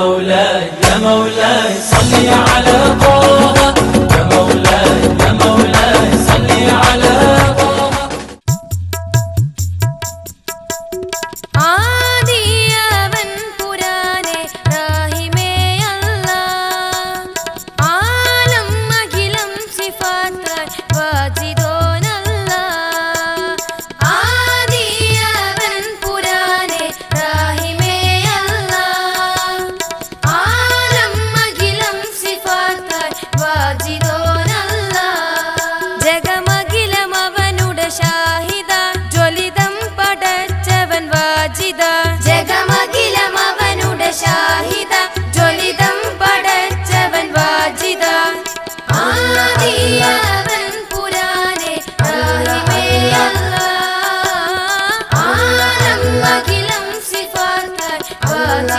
مولاي يا مولاي صلي على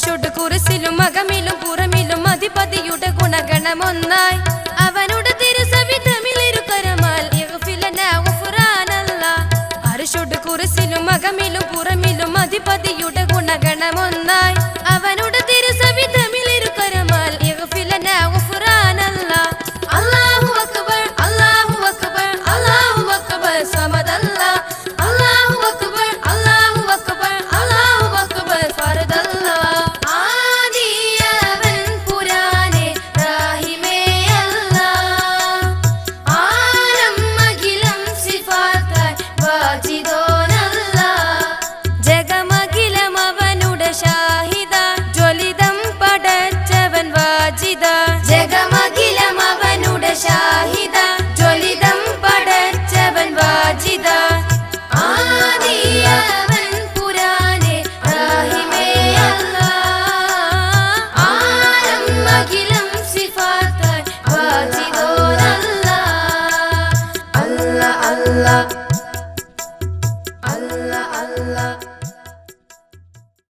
കുരിശോട്ട് കുറിസിലും മകമിലും പുറമിലും അധിപതിയുടെ ഗുണഗണമൊന്നായി. അവനുടെ തിരുസഭി തമിളിരുകരമാൽ അരിശോട്ട് പുറമിലും അധിപതിയുടെ ഗുണഗണമൊന്നായി. Love.